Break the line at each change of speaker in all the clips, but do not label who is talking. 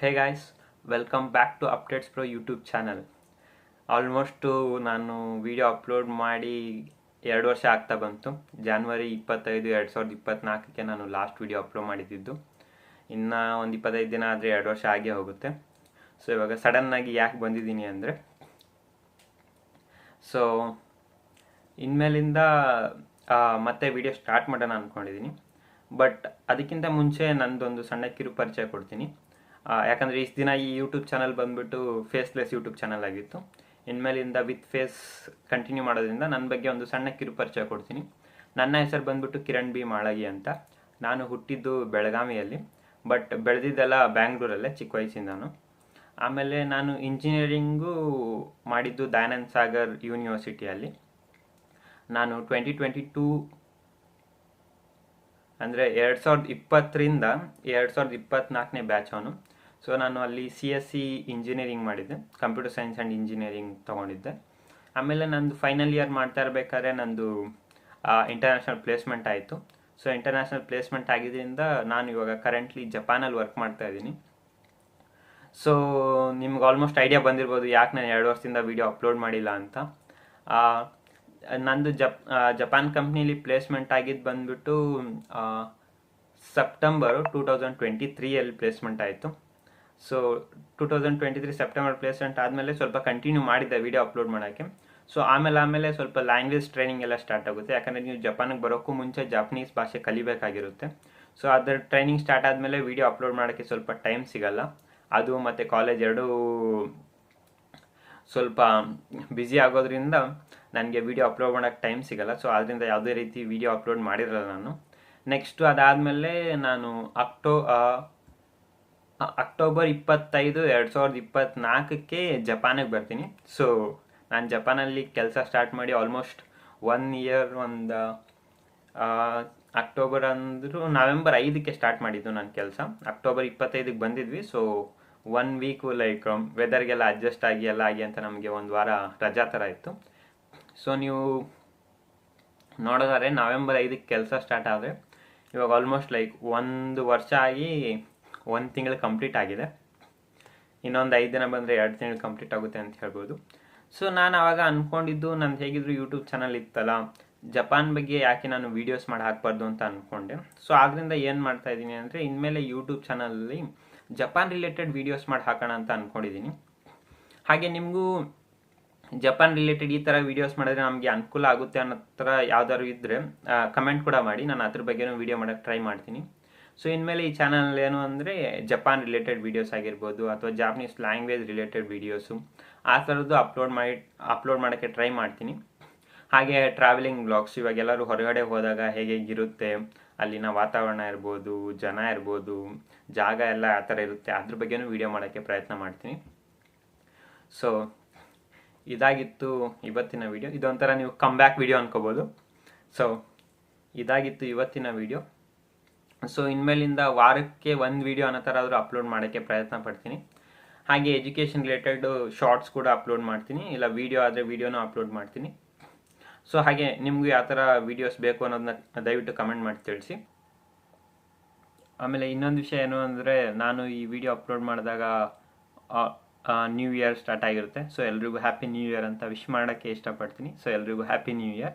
Hey guys welcome back to updates pro YouTube channel almost ನಾನು video upload ಮಾಡಿ ಎರಡು ವರ್ಷ ಆಗ್ತಾ ಬಂತು. ಜಾನ್ವರಿ ಇಪ್ಪತ್ತೈದು, ಎರಡು ಸಾವಿರದ ಇಪ್ಪತ್ತ್ನಾಲ್ಕಕ್ಕೆ ನಾನು ಲಾಸ್ಟ್ ವಿಡಿಯೋ ಅಪ್ಲೋಡ್ ಮಾಡಿದ್ದಿದ್ದು ಇನ್ನು ಒಂದು ಇಪ್ಪತ್ತೈದು ದಿನ ಆದರೆ ಎರಡು ವರ್ಷ ಆಗೇ ಹೋಗುತ್ತೆ. ಸೊ ಇವಾಗ ಸಡನ್ನಾಗಿ ಯಾಕೆ ಬಂದಿದ್ದೀನಿ ಅಂದರೆ ಸೊ ಇನ್ಮೇಲಿಂದ ಮತ್ತೆ ವಿಡಿಯೋ ಸ್ಟಾರ್ಟ್ ಮಾಡೋಣ ಅಂದ್ಕೊಂಡಿದ್ದೀನಿ ಬಟ್ ಅದಕ್ಕಿಂತ ಮುಂಚೆ ನಂದೊಂದು ಸಣ್ಣ ಕಿರು ಪರಿಚಯ ಕೊಡ್ತೀನಿ. ಯಾಕಂದರೆ ಇಷ್ಟು ದಿನ ಈ ಯೂಟ್ಯೂಬ್ ಚಾನಲ್ ಬಂದ್ಬಿಟ್ಟು ಫೇಸ್ಲೆಸ್ ಯೂಟ್ಯೂಬ್ ಚಾನಲ್ ಆಗಿತ್ತು. ಇನ್ಮೇಲಿಂದ ವಿತ್ ಫೇಸ್ ಕಂಟಿನ್ಯೂ ಮಾಡೋದ್ರಿಂದ ನನ್ನ ಬಗ್ಗೆ ಒಂದು ಸಣ್ಣ ಕಿರು ಪರಿಚಯ ಕೊಡ್ತೀನಿ. ನನ್ನ ಹೆಸರು ಬಂದ್ಬಿಟ್ಟು ಕಿರಣ್ ಬಿ ಮಾಳಗಿ ಅಂತ. ನಾನು ಹುಟ್ಟಿದ್ದು ಬೆಳಗಾವಿಯಲ್ಲಿ ಬಟ್ ಬೆಳೆದಿದ್ದೆಲ್ಲ ಬ್ಯಾಂಗ್ಳೂರಲ್ಲೇ, ಚಿಕ್ಕ ವಯಸ್ಸಿಂದನು. ಆಮೇಲೆ ನಾನು ಇಂಜಿನಿಯರಿಂಗು ಮಾಡಿದ್ದು ದಯಾನಂದ್ ಸಾಗರ್ ಯೂನಿವರ್ಸಿಟಿಯಲ್ಲಿ ನಾನು ಟ್ವೆಂಟಿ ಟ್ವೆಂಟಿ ಟೂ ಅಂದರೆ ಎರಡು ಸಾವಿರದ ಇಪ್ಪತ್ತರಿಂದ ಎರಡು ಸಾವಿರದ ಇಪ್ಪತ್ತ್ನಾಲ್ಕನೇ ಬ್ಯಾಚ್ ಅವನು. ಸೊ ನಾನು ಅಲ್ಲಿ ಸಿ ಎಸ್ ಸಿ ಇಂಜಿನಿಯರಿಂಗ್ ಮಾಡಿದ್ದೆ. ಕಂಪ್ಯೂಟರ್ ಸೈನ್ಸ್ ಆ್ಯಂಡ್ ಇಂಜಿನಿಯರಿಂಗ್ ತೊಗೊಂಡಿದ್ದೆ. ಆಮೇಲೆ ನಂದು ಫೈನಲ್ ಇಯರ್ ಮಾಡ್ತಾ ಇರಬೇಕಾದ್ರೆ ನಂದು ಇಂಟರ್ನ್ಯಾಷನಲ್ ಪ್ಲೇಸ್ಮೆಂಟ್ ಆಯಿತು. ಸೊ ಇಂಟರ್ನ್ಯಾಷನಲ್ ಪ್ಲೇಸ್ಮೆಂಟ್ ಆಗಿದ್ದರಿಂದ ನಾನು ಇವಾಗ ಕರೆಂಟ್ಲಿ ಜಪಾನಲ್ಲಿ ವರ್ಕ್ ಮಾಡ್ತಾ ಇದ್ದೀನಿ. ಸೊ ನಿಮ್ಗೆ ಆಲ್ಮೋಸ್ಟ್ ಐಡಿಯಾ ಬಂದಿರ್ಬೋದು ಯಾಕೆ ನಾನು ಎರಡು ವರ್ಷದಿಂದ ವಿಡಿಯೋ ಅಪ್ಲೋಡ್ ಮಾಡಿಲ್ಲ ಅಂತ. ನಂದು ಜಪ್ ಜಪಾನ್ ಕಂಪ್ನಿಲಿ ಪ್ಲೇಸ್ಮೆಂಟ್ ಆಗಿದ್ದು ಬಂದ್ಬಿಟ್ಟು ಸೆಪ್ಟೆಂಬರು ಟೂ ತೌಸಂಡ್ ಟ್ವೆಂಟಿ ತ್ರೀಯಲ್ಲಿ ಪ್ಲೇಸ್ಮೆಂಟ್ ಆಯಿತು. So two thousand twenty three September placement ಆದಮೇಲೆ ಸ್ವಲ್ಪ ಕಂಟಿನ್ಯೂ ಮಾಡಿದ್ದೆ ವೀಡಿಯೋ ಅಪ್ಲೋಡ್ ಮಾಡೋಕ್ಕೆ. ಸೊ ಆಮೇಲೆ ಆಮೇಲೆ ಸ್ವಲ್ಪ ಲ್ಯಾಂಗ್ವೇಜ್ ಟ್ರೈನಿಂಗ್ ಎಲ್ಲ ಸ್ಟಾರ್ಟ್ ಆಗುತ್ತೆ. ಯಾಕಂದರೆ ನೀವು ಜಪಾನಿಗೆ ಬರೋಕ್ಕೂ ಮುಂಚೆ ಜಪನೀಸ್ ಭಾಷೆ ಕಲಿಬೇಕಾಗಿರುತ್ತೆ. ಸೊ ಅದರ ಟ್ರೈನಿಂಗ್ ಸ್ಟಾರ್ಟ್ ಆದಮೇಲೆ ವಿಡಿಯೋ ಅಪ್ಲೋಡ್ ಮಾಡೋಕ್ಕೆ ಸ್ವಲ್ಪ ಟೈಮ್ ಸಿಗಲ್ಲ. ಅದು ಮತ್ತು ಕಾಲೇಜ್ ಎರಡೂ ಸ್ವಲ್ಪ ಬ್ಯುಸಿ ಆಗೋದ್ರಿಂದ ನನಗೆ ವೀಡಿಯೋ ಅಪ್ಲೋಡ್ ಮಾಡೋಕ್ಕೆ ಟೈಮ್ ಸಿಗಲ್ಲ. ಸೊ ಅದರಿಂದ ಯಾವುದೇ ರೀತಿ ವೀಡಿಯೋ ಅಪ್ಲೋಡ್ ಮಾಡಿರಲ್ಲ ನಾನು. ನೆಕ್ಸ್ಟು ಅದಾದಮೇಲೆ ನಾನು ಅಕ್ಟೋ ಅಕ್ಟೋಬರ್ ಇಪ್ಪತ್ತೈದು ಎರಡು ಸಾವಿರದ ಇಪ್ಪತ್ತ್ನಾಲ್ಕಕ್ಕೆ ಜಪಾನಿಗೆ ಬರ್ತೀನಿ. ಸೊ ನಾನು ಜಪಾನಲ್ಲಿ ಕೆಲಸ ಸ್ಟಾರ್ಟ್ ಮಾಡಿ ಆಲ್ಮೋಸ್ಟ್ ಒನ್ ಇಯರ್ ಒಂದು ಅಕ್ಟೋಬರ್ ಅಂದರೂ ನವೆಂಬರ್ ಐದಕ್ಕೆ ಸ್ಟಾರ್ಟ್ ಮಾಡಿದ್ದು ನನ್ನ ಕೆಲಸ. ಅಕ್ಟೋಬರ್ ಇಪ್ಪತ್ತೈದಕ್ಕೆ ಬಂದಿದ್ವಿ. ಸೊ ಒನ್ ವೀಕು ಲೈಕ್ ವೆದರ್ಗೆಲ್ಲ ಅಡ್ಜಸ್ಟ್ ಆಗಿ ಎಲ್ಲ ಆಗಿ ಅಂತ ನಮಗೆ ಒಂದು ವಾರ ರಜಾ ಥರ ಇತ್ತು. ಸೊ ನೀವು ನೋಡೋದಾದ್ರೆ ನವೆಂಬರ್ ಐದಕ್ಕೆ ಕೆಲಸ ಸ್ಟಾರ್ಟ್ ಆದರೆ ಇವಾಗ ಆಲ್ಮೋಸ್ಟ್ ಲೈಕ್ ಒಂದು ವರ್ಷ ಆಗಿ ಒಂದು ತಿಂಗಳು ಕಂಪ್ಲೀಟ್ ಆಗಿದೆ. ಇನ್ನೊಂದು ಐದು ದಿನ ಬಂದರೆ ಎರಡು ತಿಂಗಳು ಕಂಪ್ಲೀಟ್ ಆಗುತ್ತೆ ಅಂತ ಹೇಳ್ಬೋದು. ಸೊ ನಾನು ಆವಾಗ ಅಂದ್ಕೊಂಡಿದ್ದು ನಂದು ಹೇಗಿದ್ರು ಯೂಟ್ಯೂಬ್ ಚಾನಲ್ ಇತ್ತಲ್ಲ ಜಪಾನ್ ಬಗ್ಗೆ ಯಾಕೆ ನಾನು ವೀಡಿಯೋಸ್ ಮಾಡಿ ಹಾಕಬಾರ್ದು ಅಂತ ಅಂದ್ಕೊಂಡೆ ಸೊ ಆದ್ದರಿಂದ ಏನು ಮಾಡ್ತಾ ಇದ್ದೀನಿ ಅಂದರೆ, ಇನ್ಮೇಲೆ ಯೂಟ್ಯೂಬ್ ಚಾನಲಲ್ಲಿ ಜಪಾನ್ ರಿಲೇಟೆಡ್ ವೀಡಿಯೋಸ್ ಮಾಡಿ ಹಾಕೋಣ ಅಂತ ಅಂದ್ಕೊಂಡಿದ್ದೀನಿ ಹಾಗೆ ನಿಮಗೂ ಜಪಾನ್ ರಿಲೇಟೆಡ್ ಈ ಥರ ವೀಡಿಯೋಸ್ ಮಾಡಿದ್ರೆ ನಮಗೆ ಅನುಕೂಲ ಆಗುತ್ತೆ ಅನ್ನೋ ಥರ ಯಾವ್ದಾದ್ರು ಇದ್ದರೆ ಕಮೆಂಟ್ ಕೂಡ ಮಾಡಿ. ನಾನು ಅದ್ರ ಬಗ್ಗೆನೂ ವೀಡಿಯೋ ಮಾಡೋಕ್ಕೆ ಟ್ರೈ ಮಾಡ್ತೀನಿ. ಸೊ ಇನ್ಮೇಲೆ ಈ ಚಾನಲ್ ಏನು ಅಂದರೆ ಜಪಾನ್ ರಿಲೇಟೆಡ್ ವೀಡಿಯೋಸ್ ಆಗಿರ್ಬೋದು ಅಥವಾ ಜಾಪನೀಸ್ ಲ್ಯಾಂಗ್ವೇಜ್ ರಿಲೇಟೆಡ್ ವೀಡಿಯೋಸು ಆ ಥರದ್ದು ಅಪ್ಲೋಡ್ ಮಾಡಿ ಅಪ್ಲೋಡ್ ಮಾಡೋಕ್ಕೆ ಟ್ರೈ ಮಾಡ್ತೀನಿ. ಹಾಗೆ ಟ್ರಾವೆಲಿಂಗ್ ಬ್ಲಾಗ್ಸ್ ಇವಾಗ ಎಲ್ಲರೂ ಹೊರಗಡೆ ಹೋದಾಗ ಹೇಗೆ ಹೇಗಿರುತ್ತೆ ಅಲ್ಲಿನ ವಾತಾವರಣ ಇರ್ಬೋದು, ಜನ ಇರ್ಬೋದು, ಜಾಗ ಎಲ್ಲ ಆ ಥರ ಇರುತ್ತೆ, ಅದ್ರ ಬಗ್ಗೆನೂ ವೀಡಿಯೋ ಮಾಡೋಕ್ಕೆ ಪ್ರಯತ್ನ ಮಾಡ್ತೀನಿ. ಸೊ ಇದಾಗಿತ್ತು ಇವತ್ತಿನ ವಿಡಿಯೋ ಇದೊಂಥರ ನೀವು ಕಮ್ ಬ್ಯಾಕ್ ವೀಡಿಯೋ ಅನ್ಕೋಬೋದು. ಸೊ ಇದಾಗಿತ್ತು ಇವತ್ತಿನ ವಿಡಿಯೋ ಸೊ ಇನ್ಮೇಲಿಂದ ವಾರಕ್ಕೆ ಒಂದು ವಿಡಿಯೋ ಅನ್ನೋ ಥರ ಆದರೂ ಅಪ್ಲೋಡ್ ಮಾಡೋಕ್ಕೆ ಪ್ರಯತ್ನ ಪಡ್ತೀನಿ. ಹಾಗೆ ಎಜುಕೇಷನ್ ರಿಲೇಟೆಡ್ ಶಾರ್ಟ್ಸ್ ಕೂಡ ಅಪ್ಲೋಡ್ ಮಾಡ್ತೀನಿ. ಇಲ್ಲ ವಿಡಿಯೋ ಆದರೆ ವೀಡಿಯೋನೂ ಅಪ್ಲೋಡ್ ಮಾಡ್ತೀನಿ. ಸೊ ಹಾಗೆ ನಿಮಗೂ ಯಾವ ಥರ ವೀಡಿಯೋಸ್ ಬೇಕು ಅನ್ನೋದನ್ನ ದಯವಿಟ್ಟು ಕಮೆಂಟ್ ಮಾಡಿ ತಿಳಿಸಿ. ಆಮೇಲೆ ಇನ್ನೊಂದು ವಿಷಯ ಏನು ಅಂದರೆ ನಾನು ಈ ವಿಡಿಯೋ ಅಪ್ಲೋಡ್ ಮಾಡಿದಾಗ ನ್ಯೂ ಇಯರ್ ಸ್ಟಾರ್ಟ್ ಆಗಿರುತ್ತೆ. ಸೊ ಎಲ್ರಿಗೂ ಹ್ಯಾಪಿ ನ್ಯೂ ಇಯರ್ ಅಂತ ವಿಶ್ ಮಾಡೋಕ್ಕೆ ಇಷ್ಟಪಡ್ತೀನಿ. ಸೊ ಎಲ್ರಿಗೂ ಹ್ಯಾಪಿ ನ್ಯೂ ಇಯರ್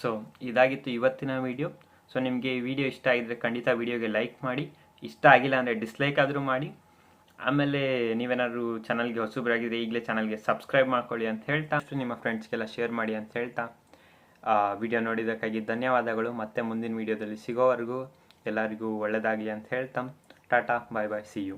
ಸೊ ಇದಾಗಿತ್ತು ಇವತ್ತಿನ ವಿಡಿಯೋ ಸೊ ನಿಮಗೆ ಈ ವಿಡಿಯೋ ಇಷ್ಟ ಆಗಿದ್ರೆ ಖಂಡಿತ ವಿಡಿಯೋಗೆ ಲೈಕ್ ಮಾಡಿ, ಇಷ್ಟ ಆಗಿಲ್ಲ ಅಂದರೆ ಡಿಸ್ಲೈಕ್ ಆದರೂ ಮಾಡಿ. ಆಮೇಲೆ ನೀವೇನಾದರೂ ಚಾನಲ್ಗೆ ಹೊಸಬ್ರಾಗಿದ್ದರೆ ಈಗಲೇ ಚಾನಲ್ಗೆ ಸಬ್ಸ್ಕ್ರೈಬ್ ಮಾಡ್ಕೊಳ್ಳಿ ಅಂತ ಹೇಳ್ತಾ, ಅಷ್ಟು ನಿಮ್ಮ ಫ್ರೆಂಡ್ಸ್ಗೆಲ್ಲ ಶೇರ್ ಮಾಡಿ ಅಂತ ಹೇಳ್ತಾ. ವಿಡಿಯೋ ನೋಡಿದ್ದಕ್ಕಾಗಿ ಧನ್ಯವಾದಗಳು. ಮತ್ತೆ ಮುಂದಿನ ವಿಡಿಯೋದಲ್ಲಿ ಸಿಗೋವರೆಗೂ ಎಲ್ಲರಿಗೂ ಒಳ್ಳೆಯದಾಗಲಿ ಅಂತ ಹೇಳ್ತಾ. Tata bye bye see you